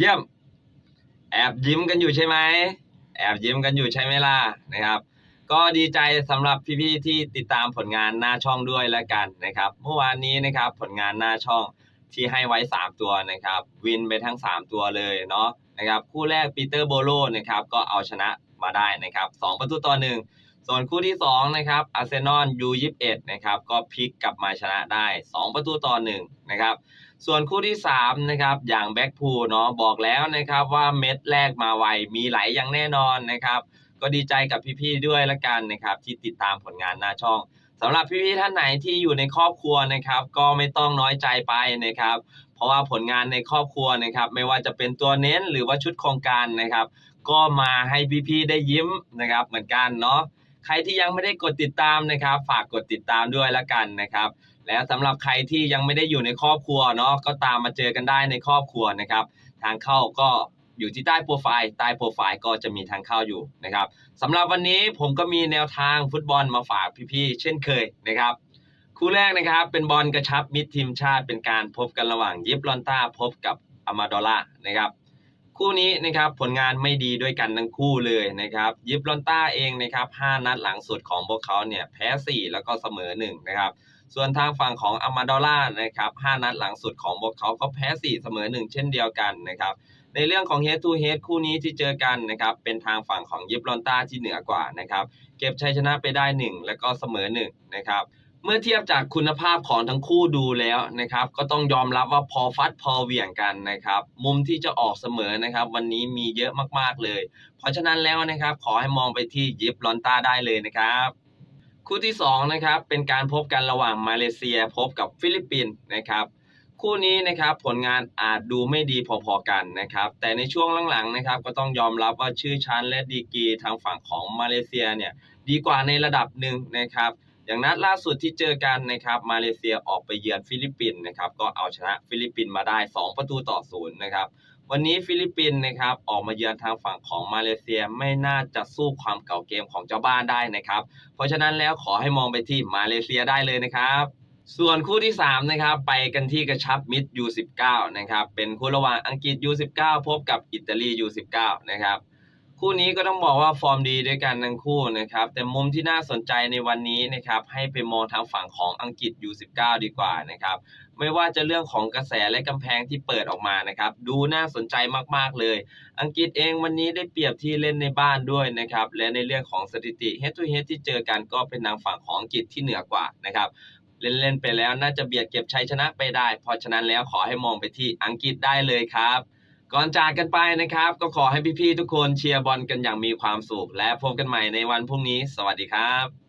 เยี่ยม แอบยิ้มกันอยู่ใช่ไหม แอบยิ้มกันอยู่ใช่ไหมล่ะนะครับ ก็ดีใจสำหรับพี่ๆที่ติดตามผลงานหน้าช่องด้วยแล้วกันนะครับ เมื่อวานนี้นะครับผลงานหน้าช่องที่ให้ไว้ 3 ตัวนะครับ วินไปทั้ง 3 ตัวเลยเนาะนะครับ คู่แรกปีเตอร์โบโลนะครับก็เอาชนะมาได้นะครับ 2 ประตูต่อหนึ่ง ส่วนคู่ที่ 2 นะครับอาร์เซนอลยู21นะครับ ก็พลิกกลับมาชนะได้ 2 ประตูต่อหนึ่งนะครับ ส่วนคู่ที่ 3 นะครับ อย่างแบ็กพูเนาะบอกแล้วนะครับว่าเม็ดแรกมาไว มีไหลอย่างแน่นอนนะครับ ก็ดีใจกับพี่ๆด้วยละกันนะครับ ที่ติดตามผลงานหน้าช่องสำหรับพี่ๆท่านไหนที่อยู่ในครอบครัวนะครับ ก็ไม่ต้องน้อยใจไปนะครับ เพราะว่าผลงานในครอบครัวนะครับ ไม่ว่าจะเป็นตัวเน้นหรือว่าชุดโครงการนะครับ ก็มาให้พี่ๆได้ยิ้มนะครับ เหมือนกันเนาะ ใครที่ยังไม่ได้กดติดตามนะครับ ฝากกดติดตามด้วยละกันนะครับ แล้วสำหรับใครที่ยังไม่ได้อยู่ในครอบครัวเนาะก็ตามมาเจอกันได้ในครอบครัวนะครับ ทางเข้าก็อยู่ที่ใต้โปรไฟล์ใต้โปรไฟล์ก็จะมีทางเข้าอยู่นะครับสำหรับวันนี้ผมก็มีแนวทางฟุตบอลมาฝากพี่ๆเช่นเคยนะครับคู่แรกนะครับเป็นบอลกระชับมิตรทีมชาติเป็นการพบกันระหว่างยิปลอนต้าพบกับอามาดอล่านะครับ คู่นี้นะครับผลงานไม่ดีด้วยกันทั้งคู่เลยนะครับยิปลอนต้าเองนะครับ5นัดหลังสุดของพวกเขาเนี่ยแพ้ 4 แล้วก็เสมอ1นะครับส่วนทางฝั่งของอามาดอล่านะครับ5นัดหลังสุดของพวกเขาก็แพ้ 4 เสมอ 1 เช่นเดียวกันนะครับในเรื่องของ head to head คู่นี้ที่เจอกันนะครับเป็นทางฝั่งของยิปลอนต้าที่เหนือกว่านะครับเก็บชัยชนะไปได้ 1 แล้วก็เสมอ1นะครับ เมื่อเทียบจากคุณภาพของทั้งคู่ดูแล้วนะครับ ก็ต้องยอมรับว่าพอฟัดพอเหวี่ยงกันนะครับ มุมที่จะออกเสมอนะครับ วันนี้มีเยอะมากๆเลย เพราะฉะนั้นแล้วนะครับ ขอให้มองไปที่ยิปลอนต้าได้เลยนะครับคู่ที่2นะครับเป็นการพบกันระหว่างมาเลเซียพบกับฟิลิปปินส์นะครับ คู่นี้นะครับผลงานอาจดูไม่ดีพอๆกันนะครับ แต่ในช่วงหลังๆนะครับ ก็ต้องยอมรับว่าชื่อชั้นและดีกรีทางฝั่งของมาเลเซียเนี่ยดีกว่าในระดับหนึ่งนะครับ อย่างนัดล่าสุดที่เจอกันนะครับมาเลเซียออกไปเยือนฟิลิปปินส์นะครับก็เอาชนะฟิลิปปินส์มาได้ 2 ประตูต่อศูนย์นะครับวันนี้ฟิลิปปินส์นะครับออกมาเยือนทางฝั่งของมาเลเซียไม่น่าจะสู้ความเก่าเกมของเจ้าบ้านได้นะครับ เพราะฉะนั้นแล้วขอให้มองไปที่มาเลเซียได้เลยนะครับส่วนคู่ที่3นะครับไปกันที่กระชับมิตร U19 นะครับเป็นคู่ระหว่างอังกฤษ U19 พบกับอิตาลี U19 นะครับ คู่นี้ก็ต้องบอกว่าฟอร์มดีด้วยกันทั้งคู่นะครับ แต่มุมที่น่าสนใจในวันนี้นะครับ ให้ไปมองทางฝั่งของอังกฤษ U19 ดีกว่านะครับ ไม่ว่าจะเรื่องของกระแสและกำแพงที่เปิดออกมานะครับ ดูน่าสนใจมากๆเลย อังกฤษเองวันนี้ได้เปรียบที่เล่นในบ้านด้วยนะครับ และในเรื่องของสถิติ head to head ที่เจอกันก็เป็นทางฝั่งของอังกฤษที่เหนือกว่านะครับเล่นๆไปแล้วน่าจะเบียดเก็บชัยชนะไปได้ เพราะฉะนั้นแล้วขอให้มองไปที่อังกฤษได้เลยครับ ก่อนจากกันไปนะครับ ก็ขอให้พี่ๆทุกคนเชียร์บอลกันอย่างมีความสุข และพบกันใหม่ในวันพรุ่งนี้ สวัสดีครับ